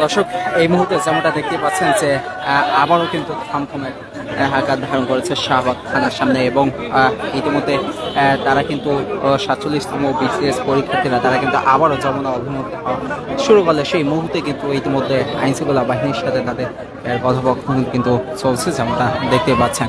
দর্শক এই মুহূর্তে যেমনটা দেখতে পাচ্ছেন যে আবারও কিন্তু থমথমে আহ, আকার ধারণ করেছে শাহবাগ থানার সামনে এবং ইতিমধ্যে তারা কিন্তু সাতচল্লিশতম বিসিএস পরীক্ষার্থীরা তারা কিন্তু আবারও যমুনা অভিমুখে শুরু করলে সেই মুহূর্তে কিন্তু ইতিমধ্যে আইন শৃঙ্খলা বাহিনীর সাথে তাদের কথোপকথন কিন্তু চলছে যেমনটা দেখতে পাচ্ছেন।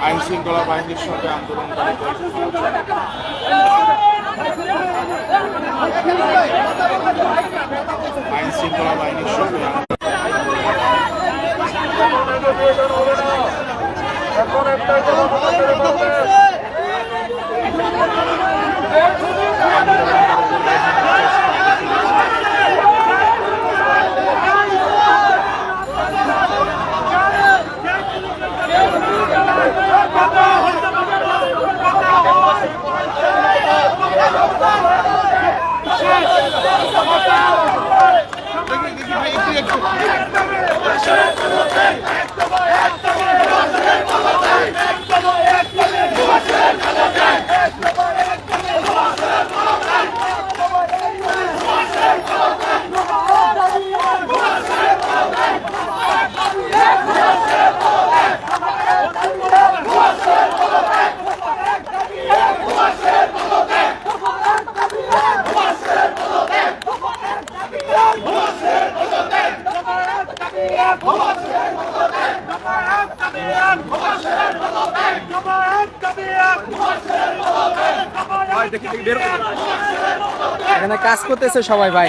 আইন শৃঙ্খলা বাহিনীর সঙ্গে আন্দোলনকারী আইন শৃঙ্খলা বাহিনীর সঙ্গে এখানে একদম কাজ করতেছে সবাই ভাই।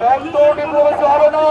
বন্ধ প্রবেশ হবে না